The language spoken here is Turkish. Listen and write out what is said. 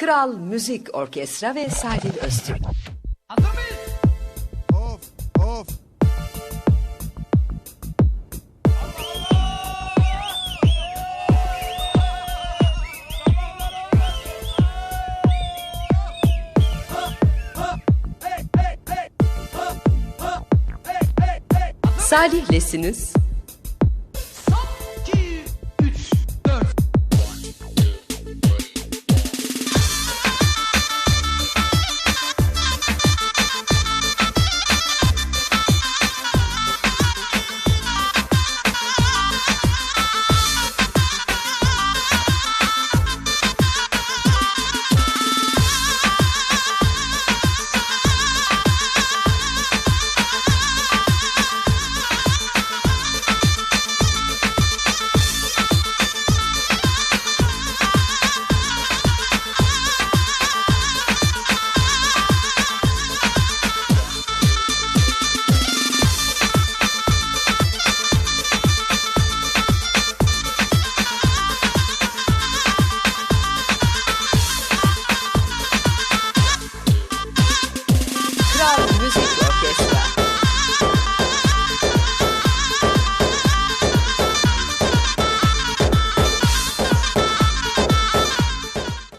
Kral Müzik Orkestra ve Salih Öztürk. Hazır mıyız? Salihlesiniz. Yeah.